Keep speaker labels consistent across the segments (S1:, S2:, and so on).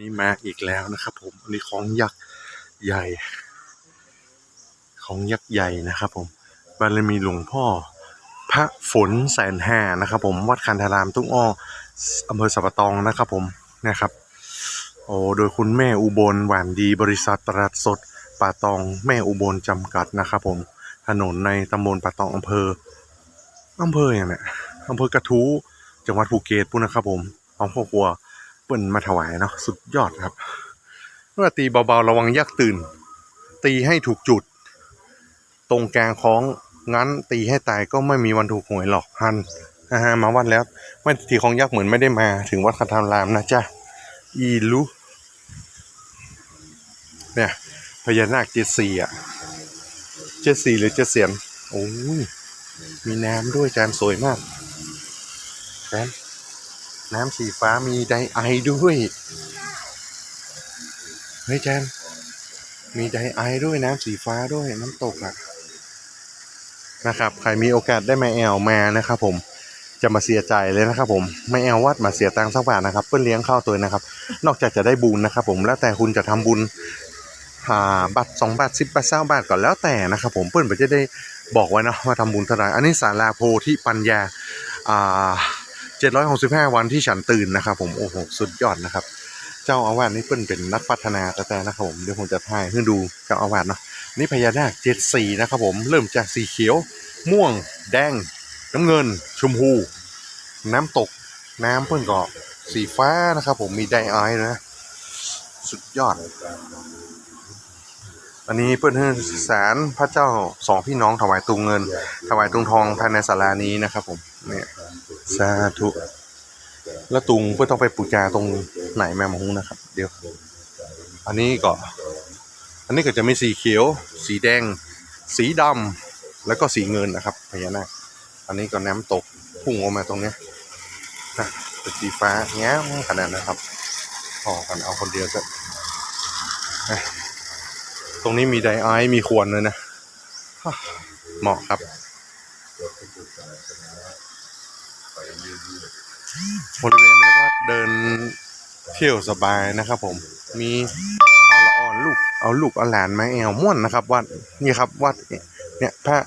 S1: นี่มาอีกแล้วนะครับ ผม อันนี้ของยักษ์ใหญ่ ของยักษ์ใหญ่นะครับ ผมบารมีหลวงพ่อ พระฝนแสนแห้านะครับ ผมวัดคันธารามตุ้งอ้ออำเภอสัปะตองนะครับ ผมนะครับโอ้โดยคุณแม่อุบลหวานดีบริษัทตลาดสดป่าตองแม่อุบลจำกัดนะครับ ผมถนนในตำบลป่าตองอำเภออำเภออย่างเนี้ยอำเภอกระทู้จังหวัดภูเก็ตปุ่นนะครับ ผมเอาครอบครัว ปิ้นมาถวายเนาะสุดยอดครับเมื่อตีเบาๆระวังยักษ์ตื่น ตีให้ถูกจุด ตรงกลางของงั้นตีให้ตายก็ไม่มีวันถูกหวยหรอกฮันนะฮะมาวัดแล้ว ไม่ทีของยักษ์เหมือนไม่ได้มา ถึงวัดคันธารามนะจ๊ะอีลูเนี่ยพญานาคเจสีอะเจสีหรือเจเสียนโอ้ยมีน้ำด้วยจานสวยมากแฟน น้ำสีฟ้ามีไดไอด้วย เฮ้ยแจนมีไดไอด้วยน้ำสีฟ้าด้วยน้ำตกอะนะครับใครมีโอกาสได้มาแอลมานะครับผมจะมาเสียใจเลยนะครับผมไม่เอาวัดมาเสียตังค์สักบาทนะครับ เพื่อเลี้ยงข้าวตัวนะครับ นอกจากจะได้บุญนะครับ ผมแล้วแต่คุณจะทำบุญหาบัตรสองบาทสิบบาทเก้าบาทก่อนแล้วแต่นะครับผมเพื่อนจะได้บอกไว้นะว่าทำบุญเท่าไหร่อันนี้สาราโพธิปัญญาอ่า เจ็ดร้อยหกสิบห้าวันที่ฉันตื่นนะครับ ผมโอ้โหสุดยอดนะครับ เจ้าอาวาสนี่เพื่นเป็นนักพัฒนาแต่แต่นะครับผมเดี๋ยวผมจะถ่ายให้ดูเจ้าอาวาสเนาะนี่พญานาคเจ็ดสีนะครับ ผมเริ่มจากสีเขียว ม่วง แดง น้ำเงิน ชมพู น้ำตก น้ำเพื่อนก็สีฟ้านะครับ ผมมีไดไอายนะ สุดยอด อันนี้เพื่อนให้สารพระเจ้าสองพี่น้องถวายตุงเงิน ถวายตุงทองภายในศาลานี้นะครับ ผมเนี่ย สาธุ แล้วตุงเพื่อต้องไปปูจาตรงไหนแม่มงนะครับ เดี๋ยว อันนี้ก็ อันนี้ก็จะมีสีเขียว สีแดง สีดำแล้วก็สีเงินนะครับพญานาคอันนี้ก็น้ำตกพุ่งออกมาตรงเนี้ยนะเป็นสีฟ้าแง้มขนาดนะครับพอกันเอาคนเดียวก็นะตรงนี้มีไดไอมีควรเลยนะ เหมาะครับ บริเวณนี้ก็เดินเที่ยวสบายนะครับ ผม มีเอาละอ่อนลูกเอาลูกเอาหลานมาแอวม่วนนะครับวัดนี่ครับวัดเนี่ยพระ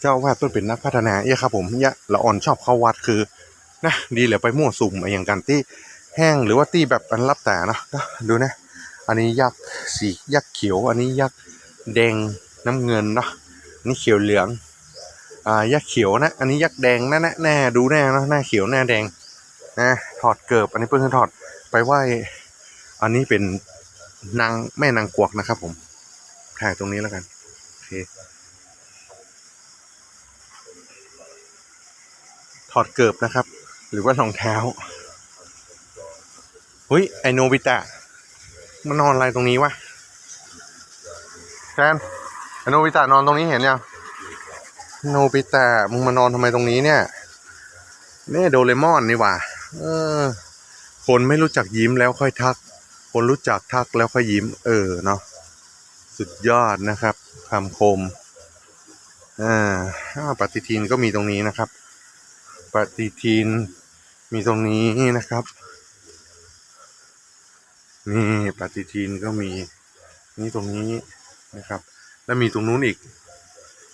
S1: เจ้าวาดเพื่อเป็นนักพัฒนาเนี่ยครับผมยะละอ่อนชอบเข้าวัดคือนะดีเหลือไปมั่วสุ่มอย่างกันที่แห้งหรือว่าที่แบบอันรับแต่เนะดูนะ อันนี้ยักษ์สียักษ์เขียว อันนี้ยักษ์แดงน้ำเงินเนาะนี่เขียวเหลือง อ่ายักษ์เขียวนะ อันนี้ยักษ์แดงนะนะแน่ดูแน่เนะหน้าเขียวหน้าแดงนะถอดเกิบอันนี้เพิ่งถอดไปไหว้อันนี้เป็นนางแม่นางกวกนะครับ ผมถ่ายตรงนี้แล้วกันโอเคถอดเกิบนะครับ หรือว่ารองเท้าเฮ้ยไอโนบิตะมันนอนอะไรตรงนี้วะแกนไอโนบิตะนอนตรงนี้เห็นยัง โนบิตะมึงมานอนทำไมตรงนี้เนี่ยนี่โดเรมอนนี่ว่าเออ คนไม่รู้จักยิ้มแล้วค่อยทัก คนรู้จักทักแล้วค่อยยิ้ม เออเนาะสุดยอดนะครับคำคมอ่าอ่าปฏิทินก็มีตรงนี้นะครับ ปฏิทินมีตรงนี้นะครับนี่ปฏิทินก็มีนี่ตรงนี้นะครับ แล้วมีตรงนู้นอีก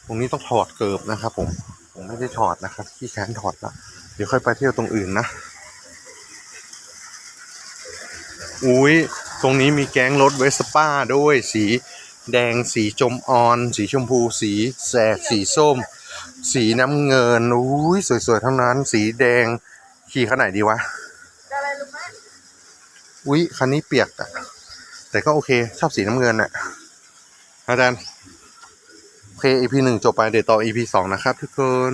S1: ตรงนี้ต้องถอดเกิบนะครับ ผม ผมไม่ได้ถอดนะครับขี้แขนถอดละเดี๋ยวค่อยไปเที่ยวตรงอื่นนะอุ้ยตรงนี้มีแก๊งรถเวสป้าด้วยสีแดงสีจมออน สีชมพู สีแสดสีส้ม สีน้ำเงินอุ้ยสวยๆทั้งนั้น สีแดงขี่ขนาดไหนดีวะอุ้ยคันนี้เปียกอะแต่ก็โอเคชอบสีน้ำเงินอะอาจารย์ โอเค EP หนึ่งจบไปเดี๋ยวต่อ EP สองนะครับทุกคน